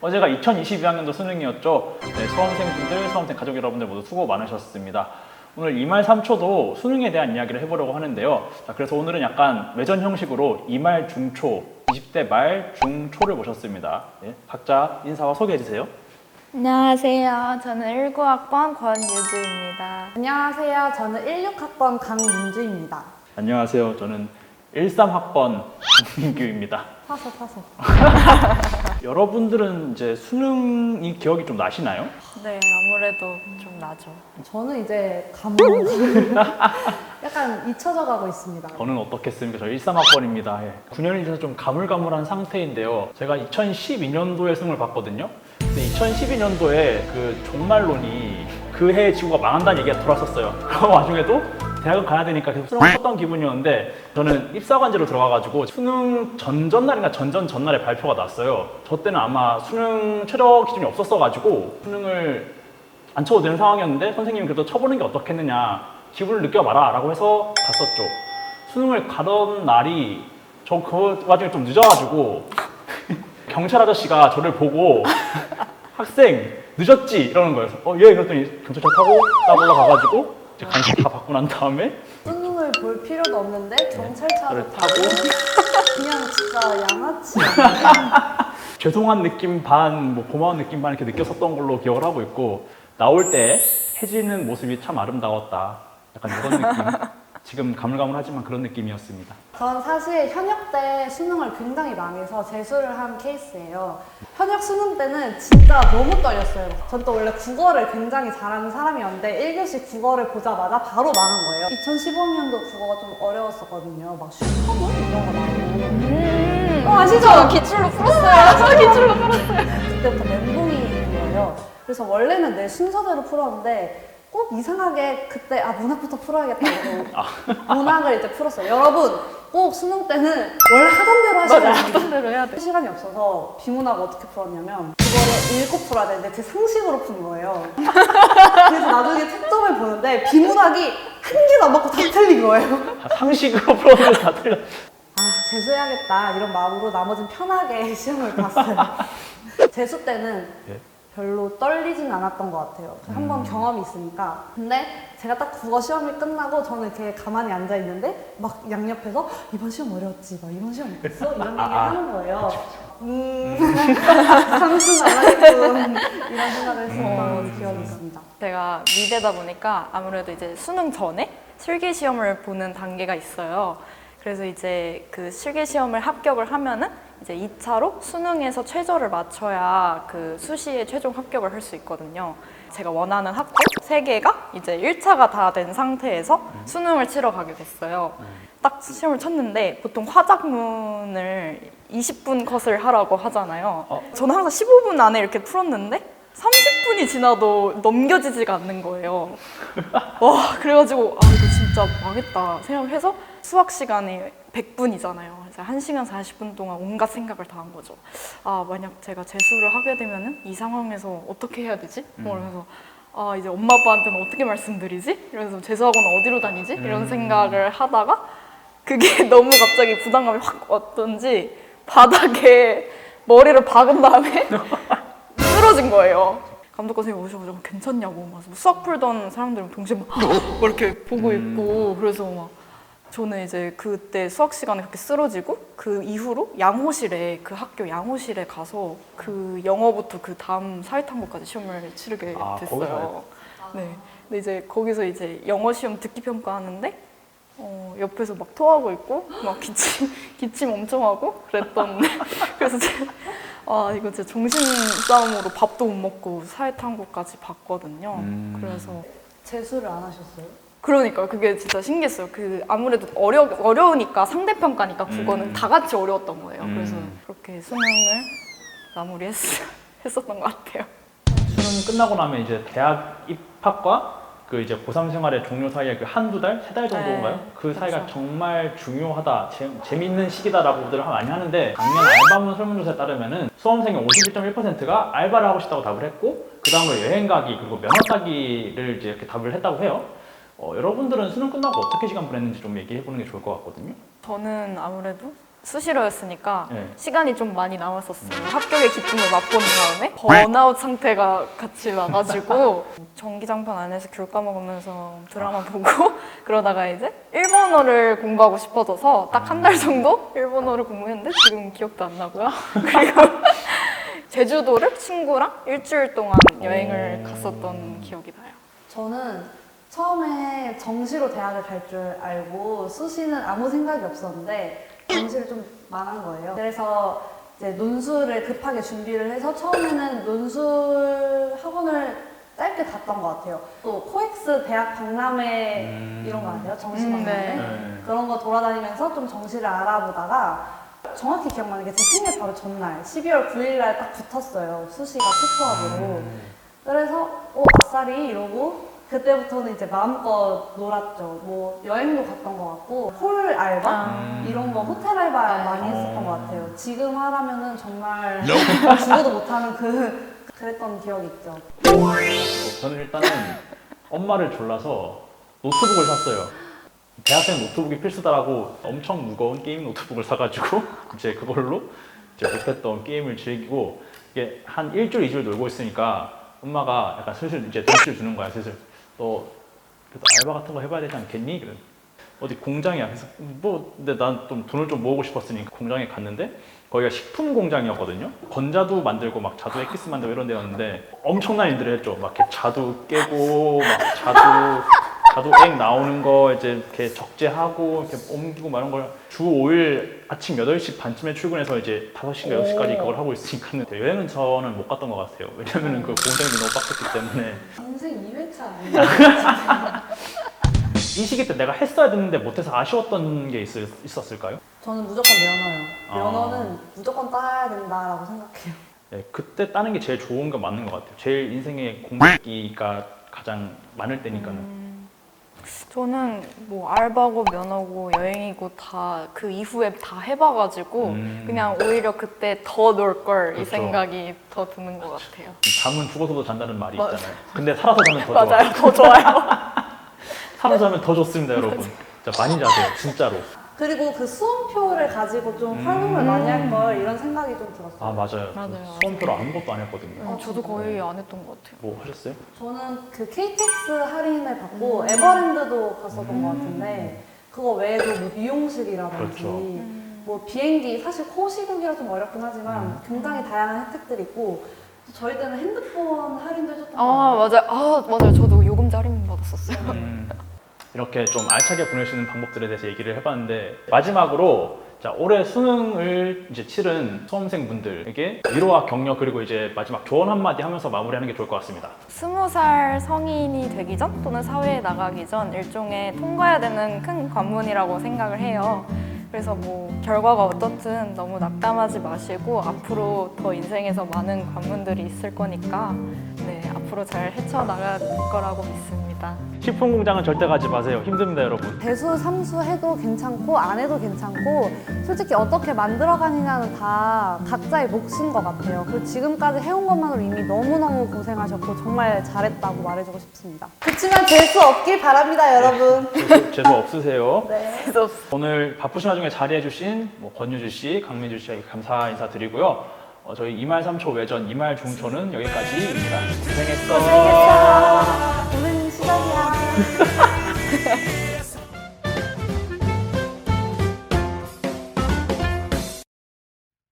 어제가 2022학년도 수능이었죠. 네, 수험생분들, 수험생 가족 여러분들 모두 수고 많으셨습니다. 오늘 2말 3초도 수능에 대한 이야기를 해보려고 하는데요. 자, 그래서 오늘은 약간 외전 형식으로 2말 중초, 20대 말 중초를 모셨습니다. 네, 각자 인사와 소개해 주세요. 안녕하세요. 저는 19학번 권유주입니다. 안녕하세요. 저는 16학번 강민주입니다. 안녕하세요. 저는 13학번 김민규입니다. 파서 파서. 여러분들은 이제 수능이 기억이 좀 나시나요? 네, 아무래도 좀 나죠. 저는 이제 감 약간 잊혀져 가고 있습니다. 저는 어떻겠습니까? 저 13학번입니다. 예. 9년이 돼서 좀 가물가물한 상태인데요. 제가 2012년도에 수능을 봤거든요. 근데 2012년도에 그 종말론이 그 해에 지구가 망한다는 얘기가 돌았었어요. 그 와중에도 대학을 가야 되니까 계속 수능을 쳤던 기분이었는데 저는 입사관제로 들어가가지고 수능 전전날인가 전전 전날에 발표가 났어요. 저 때는 아마 수능 최저 기준이 없었어가지고 수능을 안 쳐도 되는 상황이었는데 선생님이 그래도 쳐보는 게 어떻겠느냐 기분을 느껴봐라 라고 해서 갔었죠 수능을 가던 날이 저 그 와중에 좀 늦어가지고 경찰 아저씨가 저를 보고 학생 늦었지 이러는 거예요 어 예 그랬더니 경찰차 타고 딱 올라가가지고 이제 간식 다 받고 난 다음에 수능을 볼 필요도 없는데 경찰차를 저를 타고 그냥 진짜 양아치. 죄송한 느낌 반, 뭐 고마운 느낌 반 이렇게 느꼈었던 걸로 기억을 하고 있고 나올 때 해지는 모습이 참 아름다웠다. 약간 이런 느낌. 지금 가물가물하지만 그런 느낌이었습니다. 전 사실 현역 때 수능을 굉장히 망해서 재수를 한 케이스예요. 현역 수능 때는 진짜 너무 떨렸어요. 전 또 원래 국어를 굉장히 잘하는 사람이었는데 1교시 국어를 보자마자 바로 망한 거예요. 2015년도 국어가 좀 어려웠었거든요. 막 슈퍼문 이런 거 나오고. 음, 어, 아시죠? 저 기출로 풀었어요. 저 기출로 풀었어요. 그때부터 멘붕이 된 거예요. 그래서 원래는 내 순서대로 풀었는데 꼭 이상하게 그때 아 문학부터 풀어야겠다고 문학을 이제 풀었어요. 여러분 꼭 수능 때는 원래 하던 대로 하시면 맞아. 하던 대로 해야 돼. 시간이 없어서 비문학 어떻게 풀었냐면 그거를 읽고 풀어야 되는데 제 상식으로 푼 거예요. 그래서 나중에 특점을 보는데 비문학이 한 개도 안 맞고 다 틀린 거예요. 다 상식으로 풀었는데 다 틀렸. 아 재수해야겠다 이런 마음으로 나머지는 편하게 시험을 봤어요. 재수 때는 예? 별로 떨리진 않았던 것 같아요. 한번 경험이 있으니까. 근데 제가 딱 국어 시험이 끝나고 저는 이렇게 가만히 앉아 있는데 막 양옆에서 이번 시험 어려웠지, 막 이번 시험 어땠어? 이런 얘기 아, 하는 거예요. 음, 상승 안 하겠군 이런 생각을 했었던 기억이 있습니다. 제가 미대다 보니까 아무래도 이제 수능 전에 실기 시험을 보는 단계가 있어요. 그래서 이제 그 실기 시험을 합격을 하면은 이제 2차로 수능에서 최저를 맞춰야 그 수시에 최종 합격을 할 수 있거든요. 제가 원하는 학교 세 개가 이제 1차가 다 된 상태에서 수능을 치러 가게 됐어요. 딱 시험을 쳤는데 보통 화작문을 20분 컷을 하라고 하잖아요. 어. 저는 항상 15분 안에 이렇게 풀었는데 30분이 지나도 넘겨지지가 않는 거예요. 와, 그래가지고, 아, 이거 진짜 망했다 생각해서 수학 시간이 100분이잖아요. 그래서 1시간 40분 동안 온갖 생각을 다 한 거죠. 아, 만약 제가 재수를 하게 되면은 이 상황에서 어떻게 해야 되지? 뭐 이러면서, 아, 이제 엄마 아빠한테는 어떻게 말씀드리지? 이러면서 재수학원 어디로 다니지? 이런 음. 생각을 하다가 그게 너무 갑자기 부담감이 확 왔던지 바닥에 머리를 박은 다음에 쓰러진 거예요. 감독과 선생님 오셔가지고 괜찮냐고 막 수학 풀던 사람들은 동시에 막, 막 이렇게 보고 있고 그래서 막 저는 이제 그때 수학 시간에 그렇게 쓰러지고 그 이후로 양호실에 그 학교 양호실에 가서 그 영어부터 그 다음 사회탐구까지 시험을 치르게 아, 됐어요. 네. 근데 이제 거기서 이제 영어 시험 듣기 평가하는데 어, 옆에서 막 토하고 있고 막 기침 기침 엄청 하고 그랬던 그래서 제가 아 이거 진짜 정신 싸움으로 밥도 못 먹고 사회탐구까지 봤거든요. 음. 그래서 재수를 안 하셨어요? 그러니까 그게 진짜 신기했어요. 그 아무래도 어려 어려우니까 상대평가니까 국어는 음. 다 같이 어려웠던 거예요. 음. 그래서 그렇게 수능을 마무리했 했었던 것 같아요. 수능 끝나고 나면 이제 대학 입학과 그 이제 고3 생활의 종료 사이에 그 한두 달, 세 달 정도인가요? 네, 그 사이가 그렇죠. 정말 중요하다, 재, 재밌는 시기다라고들 많이 하는데 작년 알바문 설문조사에 따르면은 수험생의 51.1%가 알바를 하고 싶다고 답을 했고 그 다음으로 여행 가기 그리고 면허 따기를 이제 이렇게 답을 했다고 해요. 어, 여러분들은 수능 끝나고 어떻게 시간 보냈는지 좀 얘기해 보는 게 좋을 것 같거든요. 저는 아무래도 수시로였으니까 네. 시간이 좀 많이 남았었어요. 합격의 기쁨을 맛본 다음에 번아웃 상태가 같이 와가지고 전기장판 안에서 귤 까먹으면서 드라마 보고 그러다가 이제 일본어를 공부하고 싶어져서 딱 한 달 정도 일본어를 공부했는데 지금 기억도 안 나고요. 그리고 제주도를 친구랑 일주일 동안 여행을 오. 갔었던 기억이 나요. 저는 처음에 정시로 대학을 갈 줄 알고 수시는 아무 생각이 없었는데 정시를 좀 망한 거예요. 그래서 이제 논술을 급하게 준비를 해서 처음에는 논술 학원을 짧게 갔던 것 같아요. 또 코엑스 대학 박람회 음. 이런 거 아세요? 정시 음, 박람회? 네. 네. 그런 거 돌아다니면서 좀 정시를 알아보다가 정확히 기억나는 게 제 생일 바로 전날 12월 9일 날 딱 붙었어요. 수시가 투수학으로. 그래서 어 아싸리 이러고 그때부터는 이제 마음껏 놀았죠. 뭐 여행도 갔던 것 같고 홀 알바 아. 이런 거 호텔 알바 네. 많이 했었던 것 어. 같아요. 지금 하라면은 정말 죽어도 못하는 그 그랬던 기억이 있죠. 저는 일단은 엄마를 졸라서 노트북을 샀어요. 대학생 노트북이 필수다라고 엄청 무거운 게임 노트북을 사가지고 이제 그걸로 이제 못했던 게임을 즐기고 이게 한 일주일 이주일 놀고 있으니까 엄마가 약간 슬슬 이제 돈을 주는 거야 슬슬 너 알바 같은 거 해봐야 되지 않겠니? 그래 어디 공장이야. 그래서 뭐 근데 난 좀 돈을 좀 모으고 싶었으니까 공장에 갔는데 거기가 식품 공장이었거든요. 건자두 만들고 막 자두 엑기스 만들고 이런 데였는데 엄청난 일들을 했죠. 막 이렇게 자두 깨고 막 자두 자두 액 나오는 거 이제 이렇게 적재하고 이렇게 옮기고 막 이런 걸주 5일 아침 8시 반쯤에 출근해서 이제 5시인가 6시까지 그걸 하고 있으니까 여행은 저는 못 갔던 것 같아요 왜냐면은 그 공장이 너무 빡셌기 때문에 인생 2회차 아니에요? 이 시기 때 내가 했어야 됐는데 못해서 아쉬웠던 게 있, 있었을까요? 저는 무조건 면허요. 아. 면허는 무조건 따야 된다라고 생각해요. 네, 그때 따는 게 제일 좋은 건 맞는 것 같아요. 제일 인생의 공백기가 가장 많을 때니까는. 저는 뭐 알바고 면허고 여행이고 다 그 이후에 다 해봐가지고 음. 그냥 오히려 그때 더 놀 걸 이 그렇죠. 생각이 더 드는 것 같아요. 잠은 죽어서도 잔다는 말이 맞- 있잖아요. 근데 살아서 자면 더 맞아요, 좋아요. 더 좋아요. 살아서 자면 더 좋습니다, 여러분. 진짜 많이 자세요, 진짜로. 그리고 그 수험표를 가지고 좀 음. 활동을 많이 할 걸 이런 생각이 좀 들었어요. 아 맞아요. 맞아요. 수험표로 아무것도 안 했거든요. 어, 저도 거의 안 했던 것 같아요. 뭐 하셨어요? 저는 그 KTX 할인을 받고 음. 에버랜드도 갔었던 것 같은데 그거 외에도 뭐 미용실이라든지 그렇죠. 뭐 비행기 사실 코시국이라 좀 어렵긴 하지만 음. 굉장히 다양한 혜택들이 있고 저희 때는 핸드폰 할인도 해줬던 것 아 같아요. 맞아요. 아 맞아요. 저도 요금 할인 받았었어요. 음, 이렇게 좀 알차게 보낼 수 있는 방법들에 대해서 얘기를 해봤는데 마지막으로 자 올해 수능을 이제 치른 수험생분들에게 위로와 격려 그리고 이제 마지막 조언 한마디 하면서 마무리하는 게 좋을 것 같습니다. 스무 살 성인이 되기 전 또는 사회에 나가기 전 일종의 통과해야 되는 큰 관문이라고 생각을 해요. 그래서 뭐 결과가 어떻든 너무 낙담하지 마시고 앞으로 더 인생에서 많은 관문들이 있을 거니까 네 앞으로 잘 헤쳐나갈 거라고 믿습니다. 식품 공장은 절대 가지 마세요. 힘듭니다, 여러분. 대수, 삼수 해도 괜찮고 안 해도 괜찮고 솔직히 어떻게 만들어가느냐는 다 각자의 몫인 것 같아요. 그리고 지금까지 해온 것만으로 이미 너무너무 고생하셨고 정말 잘했다고 말해주고 싶습니다. 그렇지만 재수 없길 바랍니다, 여러분. 재수, 재수 없으세요. 네. 그래서 오늘 바쁘신 와중에 자리해주신 뭐 권유주 씨, 강민주 씨에게 감사 인사드리고요. 어, 저희 이말 삼초 외전, 이말 중초는 여기까지입니다. 고생했어. 시작 Ha ha!